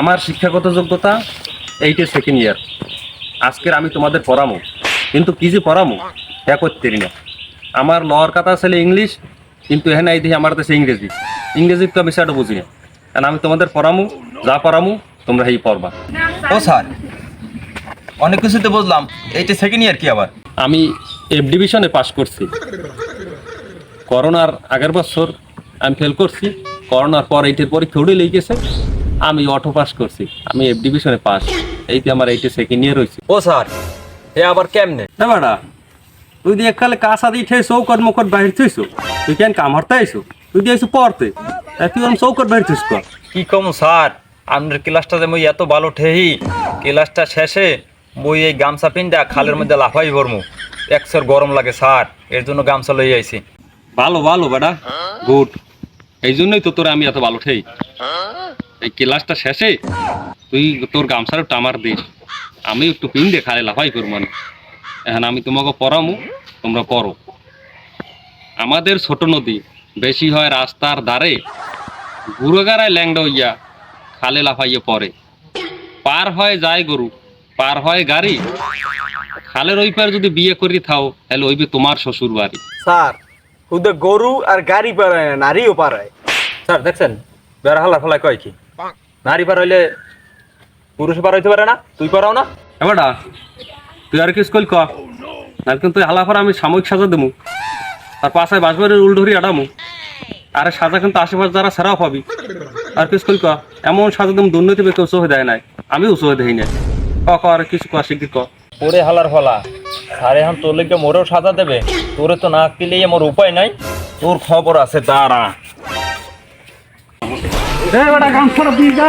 আমার শিক্ষাগত যোগ্যতা এইটে সেকেন্ড ইয়ার আজকের আমি তোমাদের পড়ামো। কিন্তু কি যে পড়ামো হ্যাঁ করতে না। আমার লওয়ার কথা ছেলে ইংলিশ কিন্তু এখানে এই দেখি আমার দেশে ইংরেজি। ইংরেজি তো আমি সেটা বুঝি না। কারণ আমি তোমাদের পড়ামু যা পড়ামু তোমরা এই পড়বা। ও স্যার অনেক কিছুতে বুঝলাম। এইটা সেকেন্ড ইয়ার কি আবার? আমি এফ ডিভিশনে পাশ করছি। করোনার আগের বছর আমি ফেল করছি। করোনার পর এইটের পরীক্ষা উঠে লেগেছে। আমি অটো পাস করছি। আমি এফ ডিভিশনে পাস এইতে আমার এইটে সেকেন্ড ইয়ার হয়েছে ও স্যার এ আবার কেমনে? না বাড়া তুই দিয়ে এককালে কাঁচা দিয়ে ঠে চৌকট মুখট বাহির থইছো। তুই কেন কাম হরতে আইসো তুই দিয়ে আইসো পড়তে তুই ওরম চৌকট বাহির থইস কর। কি কম স্যার আপনার ক্লাসটা যে মই এত ভালো ঠেহি ক্লাসটা শেষে মই এই গামছা পিনটা খালের মধ্যে লাফাই ভরমু। একশোর গরম লাগে স্যার এর জন্য গামছা লই আইছি। ভালো ভালো বেটা গুড। এই জন্যই তো তোর আমি এত ভালো ঠেই এই ক্লাসটা শেষে তুই তোর গামছার একটু আমার দিস। আমি একটু পিন দিয়ে খালে লাফাই করব এখন আমি তোমাকে পড়ামু, তোমরা পড়ো। আমাদের ছোট নদী, বেশি হয় রাস্তার ধারে। গুড়োগাড়ায় ল্যাংডা হইয়া খালে লাফাইয়ে পড়ে। পার হয় যায় গরু, পার হয় গাড়ি। খালের ওই পার যদি বিয়ে করি থাও, তাহলে ওইবে তোমার শ্বশুর বাড়ি। স্যার, হুদে গরু আর গাড়ি পারায় না, নারীও পারায় স্যার, দেখছেন? বেড়া হালা ফেলা কয় কি? নারী পার হইলে পুরুষ পার হইতে পারে না তুই পারাও না। এবারটা তুই আর কি স্কুল ক? না কিন্তু হালাফার আমি সাময়িক সাজা দেবো আর পাশায় বাসবাড়ির উল ধরি আডামু। আরে সাজা কিন্তু আশেপাশে যারা সেরাও পাবি। আর কি স্কুল ক? এমন সাজা দেবো দুর্নীতি বেকে উৎস হয়ে দেয় নাই। আমি উৎস হয়ে দেই নাই। ক ক আর কিছু ক শিগগির ক। ওরে হালার ফলা আরে এখন তোর লেগে মোরেও সাজা দেবে। তোরে তো না কিলেই আমার উপায় নাই। তোর খবর আছে দাঁড়া। এ বেটা গামছাটা দিয়ে যা